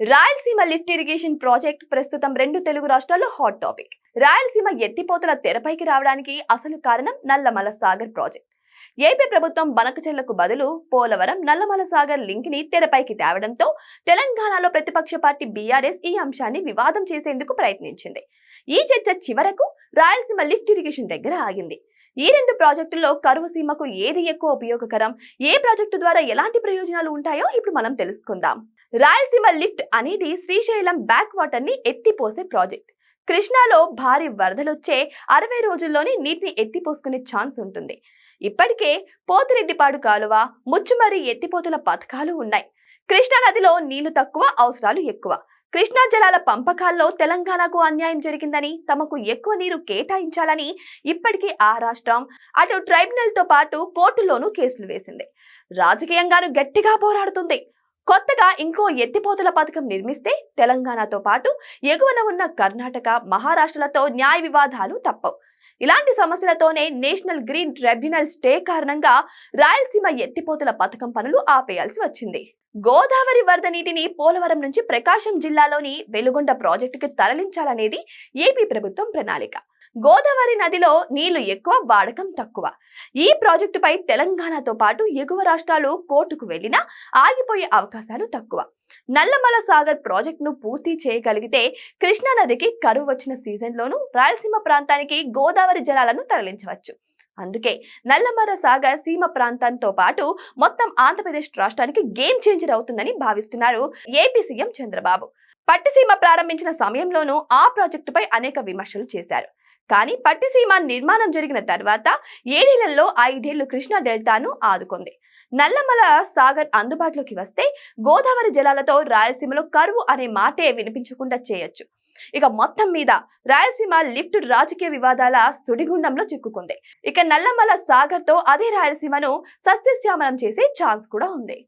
Rayalaseema lift irrigation project ప్రస్తుతం రెండు తెలుగు రాష్ట్రాల్లో హాట్ టాపిక్. రాయలసీమ ఎత్తిపోతల తెరపైకి రావడానికి అసలు కారణం నల్లమల సాగర్ ప్రాజెక్ట్. ఏపీ ప్రభుత్వం బనకచెర్లకు బదులు పోలవరం నల్లమల సాగర్ లింక్ని తెరపైకి తేవడంతో తెలంగాణలో ప్రతిపక్ష పార్టీ బీఆర్ఎస్ ఈ అంశాన్ని వివాదం చేసేందుకు ప్రయత్నించింది. ఈ చర్చ చివరకు రాయలసీమ లిఫ్ట్ ఇరిగేషన్ దగ్గర ఆగింది. ఈ రెండు ప్రాజెక్టుల్లో కరువు సీమకు ఏది ఎక్కువ ఉపయోగకరం? ఏ ప్రాజెక్టు ద్వారా ఎలాంటి ప్రయోజనాలు ఉంటాయో ఇప్పుడు మనం తెలుసుకుందాం. రాయలసీమ లిఫ్ట్ అనేది శ్రీశైలం బ్యాక్ వాటర్ని ఎత్తిపోసే ప్రాజెక్ట్. కృష్ణాలో భారీ వరదలొచ్చే అరవై రోజుల్లోనే నీటిని ఎత్తిపోసుకునే ఛాన్స్ ఉంటుంది. ఇప్పటికే పోతిరెడ్డిపాడు కాలువ ముచ్చుమరి ఎత్తిపోతుల పథకాలు ఉన్నాయి. కృష్ణా నదిలో నీళ్ళు తక్కువ అవసరాలు ఎక్కువ. కృష్ణా జలాల పంపకాల్లో తెలంగాణకు అన్యాయం జరిగిందని తమకు ఎక్కువ నీరు కేటాయించాలని ఇప్పటికే ఆ రాష్ట్రం అటు ట్రైబ్యునల్తో పాటు కోర్టులోనూ కేసులు వేసింది. రాజకీయంగాను గట్టిగా పోరాడుతుంది. కొత్తగా ఇంకో ఎత్తిపోతల పథకం నిర్మిస్తే తెలంగాణతో పాటు ఎగువన ఉన్న కర్ణాటక మహారాష్ట్రలతో న్యాయ వివాదాలు తప్పవు. ఇలాంటి సమస్యలతోనే నేషనల్ గ్రీన్ ట్రైబ్యునల్ స్టే కారణంగా రాయలసీమ ఎత్తిపోతల పథకం పనులు ఆపేయాల్సి వచ్చింది. గోదావరి వరద నీటిని పోలవరం నుంచి ప్రకాశం జిల్లాలోని వెలుగొండ ప్రాజెక్టుకి తరలించాలనేది ఏపీ ప్రభుత్వం ప్రణాళిక. గోదావరి నదిలో నీళ్ళు ఎక్కువ వాడకం తక్కువ. ఈ ప్రాజెక్టుపై తెలంగాణతో పాటు ఎగువ రాష్ట్రాలు కోర్టుకు వెళ్ళినా ఆగిపోయే అవకాశాలు తక్కువ. నల్లమల సాగర్ ప్రాజెక్టును పూర్తి చేయగలిగితే కృష్ణా నదికి కరువు వచ్చిన సీజన్లోనూ రాయలసీమ ప్రాంతానికి గోదావరి జలాలను తరలించవచ్చు. అందుకే నల్లమర సాగర్ సీమ ప్రాంతంతో పాటు మొత్తం ఆంధ్రప్రదేశ్ రాష్ట్రానికి గేమ్ చేంజర్ అవుతుందని భావిస్తున్నారు ఏపీ సీఎం చంద్రబాబు. పట్టిసీమ ప్రారంభించిన సమయంలోనూ ఆ ప్రాజెక్టుపై అనేక విమర్శలు చేశారు. కానీ పట్టిసీమ నిర్మాణం జరిగిన తర్వాత ఏడేళ్ళలో ఐదేళ్ళు కృష్ణా డెల్టాను ఆదుకుంది. నల్లమల సాగర్ అందుబాటులోకి వస్తే గోదావరి జలాలతో రాయలసీమలో కరువు అనే మాటే వినిపించకుండా చేయొచ్చు. ఇక మొత్తం మీద రాయలసీమ లిఫ్ట్ రాజకీయ వివాదాల సుడిగుండంలో చిక్కుకుంది. ఇక నల్లమల సాగర్తో అదే రాయలసీమను సస్యశ్యామలం చేసే ఛాన్స్ కూడా ఉంది.